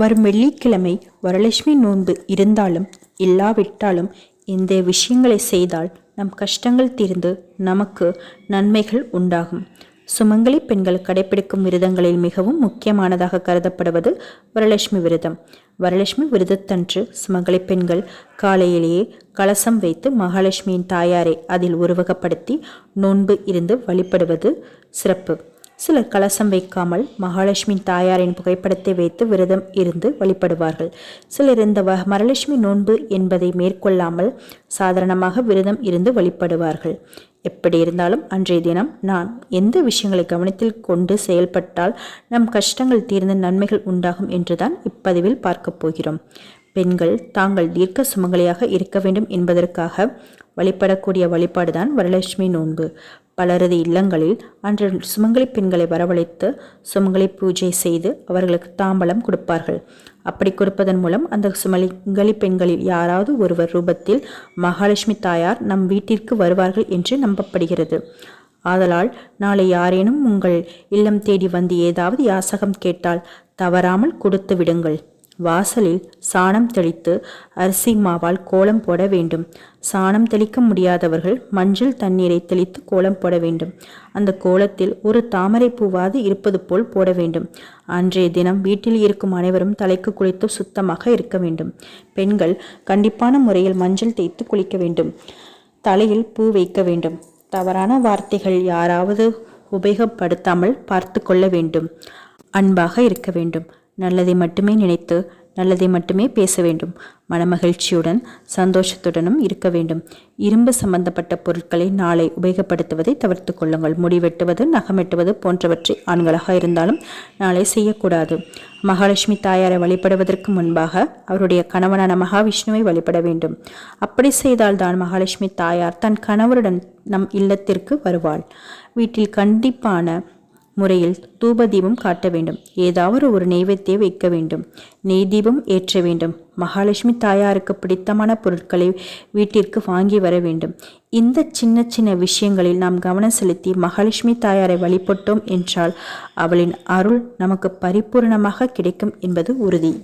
வரும் வெள்ளிக்கிழமை வரலட்சுமி நோன்பு இருந்தாலும் இல்லாவிட்டாலும் இந்த விஷயங்களை செய்தால் நம் கஷ்டங்கள் தீர்ந்து நமக்கு நன்மைகள் உண்டாகும். சுமங்கலி பெண்கள் கடைபிடிக்கும் விரதங்களில் மிகவும் முக்கியமானதாக கருதப்படுவது வரலட்சுமி விரதம். வரலட்சுமி விரதத்தன்று சுமங்கலி பெண்கள் காலையிலேயே கலசம் வைத்து மகாலட்சுமியின் தாயாரை அதில் உருவகப்படுத்தி நோன்பு இருந்து வழிபடுவது சிறப்பு. சிலர் கலசம் வைக்காமல் மகாலட்சுமி தாயாரின் புகைப்படத்தை வைத்து விரதம் இருந்து வழிபடுவார்கள். சிலர் இந்த வ நோன்பு என்பதை மேற்கொள்ளாமல் சாதாரணமாக விரதம் இருந்து வழிபடுவார்கள். எப்படி இருந்தாலும் அன்றைய தினம் நான் எந்த விஷயங்களை கவனத்தில் கொண்டு செயல்பட்டால் நம் கஷ்டங்கள் தீர்ந்து நன்மைகள் உண்டாகும் என்றுதான் இப்பதிவில் பார்க்கப் போகிறோம். பெண்கள் தாங்கள் தீர்க்க சுமங்கலியாக இருக்க வேண்டும் என்பதற்காக வழிபடக்கூடிய வழிபாடுதான் வரலட்சுமி நோன்பு. பலரது இல்லங்களில் அன்று சுமங்கலி பெண்களை வரவழைத்து சுமங்கலி பூஜை செய்து அவர்களுக்கு தாம்பலம் கொடுப்பார்கள். அப்படி கொடுப்பதன் மூலம் அந்த சுமங்கலி பெண்களில் யாராவது ஒருவர் ரூபத்தில் மகாலட்சுமி தாயார் நம் வீட்டிற்கு வருவார்கள் என்று நம்பப்படுகிறது. ஆதலால் நாளை யாரேனும் உங்கள் இல்லம் தேடி வந்து ஏதாவது யாசகம் கேட்டால் தவறாமல் கொடுத்து விடுங்கள். வாசலில் சாணம் தெளித்து அரிசி மாவால் கோலம் போட வேண்டும். சாணம் தெளிக்க முடியாதவர்கள் மஞ்சள் தண்ணீரை தெளித்து கோலம் போட வேண்டும். அந்த கோலத்தில் ஒரு தாமரை பூவாது இருப்பது போல் போட வேண்டும். அன்றைய தினம் வீட்டில் இருக்கும் அனைவரும் தலைக்கு குளித்து சுத்தமாக இருக்க வேண்டும். பெண்கள் கண்டிப்பான முறையில் மஞ்சள் தேய்த்து குளிக்க வேண்டும். தலையில் பூ வைக்க வேண்டும். தவறான வார்த்தைகள் யாராவது உபயோகப்படுத்தாமல் பார்த்து கொள்ள வேண்டும். அன்பாக இருக்க வேண்டும். நல்லதை மட்டுமே நினைத்து நல்லதை மட்டுமே பேச வேண்டும். மனமகிழ்ச்சியுடன் சந்தோஷத்துடனும் இருக்க வேண்டும். இரும்பு சம்பந்தப்பட்ட பொருட்களை நாளை உபயோகப்படுத்துவதை தவிர்த்து கொள்ளுங்கள். முடி வெட்டுவது போன்றவற்றை ஆண்களாக இருந்தாலும் நாளை செய்யக்கூடாது. மகாலட்சுமி தாயாரை வழிபடுவதற்கு முன்பாக அவருடைய கணவனான மகாவிஷ்ணுவை வழிபட வேண்டும். அப்படி செய்தால் தான் மகாலட்சுமி தாயார் தன் கணவருடன் நம் இல்லத்திற்கு வருவாள். வீட்டில் கண்டிப்பான முறையில் தூப தீபம் காட்ட வேண்டும். ஏதாவது ஒரு நெய்வேத்தியை வைக்க வேண்டும். நெய் தீபம் ஏற்ற வேண்டும். மகாலட்சுமி தாயாருக்கு பிடித்தமான பொருட்களை வீட்டிற்கு வாங்கி வர வேண்டும். இந்த சின்ன சின்ன விஷயங்களில் நாம் கவனம் செலுத்தி மகாலட்சுமி தாயாரை வழிபட்டோம் என்றால் அவளின் அருள் நமக்கு பரிபூர்ணமாக கிடைக்கும் என்பது உறுதி.